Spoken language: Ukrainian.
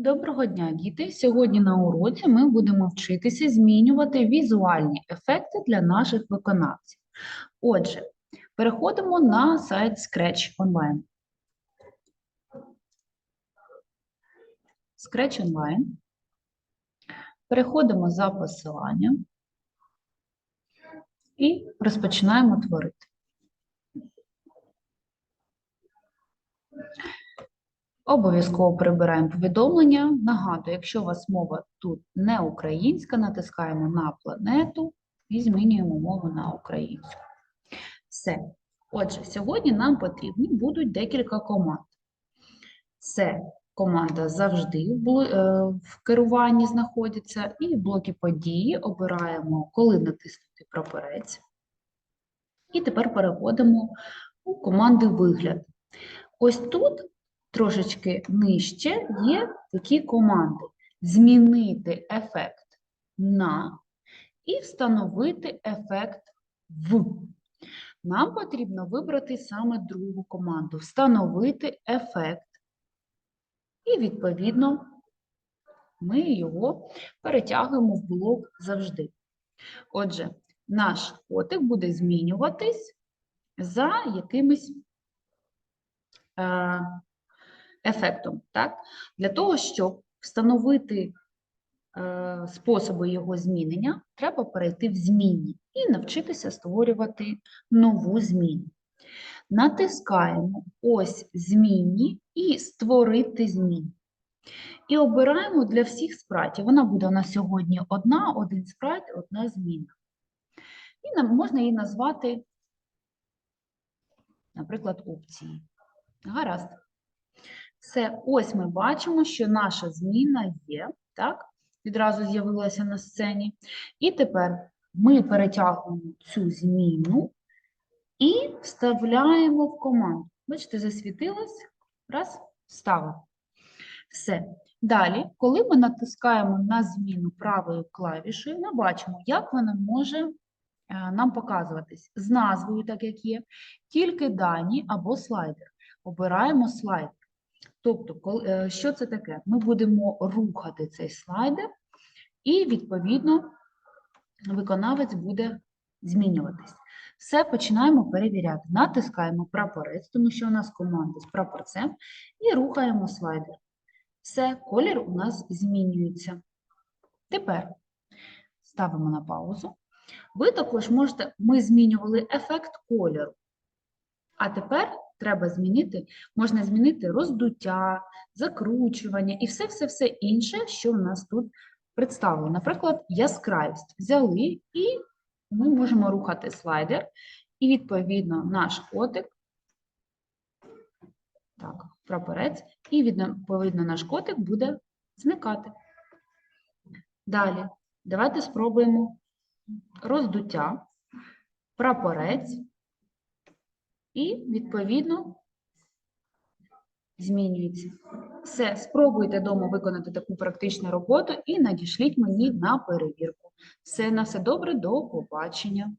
Доброго дня, діти! Сьогодні на уроці ми будемо вчитися змінювати візуальні ефекти для наших виконавців. Отже, переходимо на сайт Scratch Online. Scratch Online. Переходимо за посиланням і розпочинаємо творити. Обов'язково прибираємо повідомлення. Нагадую, якщо у вас мова тут не українська, натискаємо на планету і змінюємо мову на українську. Все. Отже, сьогодні нам потрібні будуть декілька команд. Це команда завжди в е, керуванні знаходиться, і в блокі події обираємо, коли натиснути прапорець. І тепер переходимо у команди вигляд. Ось тут трошечки нижче є такі команди: змінити ефект на і встановити ефект в. Нам потрібно вибрати саме другу команду, встановити ефект. І, відповідно, ми його перетягуємо в блок завжди. Отже, наш котик буде змінюватись за якимись е, ефектом. Так? Для того, щоб встановити е, способи його змінення, треба перейти в змінні і навчитися створювати нову зміну. Натискаємо ось змінні і створити зміну. І обираємо для всіх спрайтів. Вона буде у нас сьогодні одна, один спрайт, одна зміна. І нам можна її назвати, наприклад, опції. Гаразд. Все, ось ми бачимо, що наша зміна є, так? Відразу з'явилася на сцені. І тепер ми перетягуємо цю зміну і вставляємо в команду. Бачите, засвітилось, раз, вставив. Все. Далі, коли ми натискаємо на зміну правою клавішею, ми бачимо, як вона може е, нам показуватись з назвою, так як є, тільки дані або слайдер. Обираємо слайдер. Тобто, е, що це таке? Ми будемо рухати цей слайдер, і, відповідно, виконавець буде змінюватись. Все починаємо перевіряти. Натискаємо прапорець, тому що у нас команда з прапорцем, і рухаємо слайдер. Все, колір у нас змінюється. Тепер ставимо на паузу. Ви також можете, ми змінювали ефект кольору. А тепер треба змінити, можна змінити роздуття, закручування і все-все-все інше, що в нас тут представлено. Наприклад, яскравість. Взяли і ми можемо рухати слайдер, і відповідно наш котик, так, прапорець, і відповідно наш котик буде зникати. Далі, давайте спробуємо роздуття, прапорець, і відповідно змінюється. Все, спробуйте вдома виконати таку практичну роботу і надішліть мені на перевірку. Все на все добре, до побачення.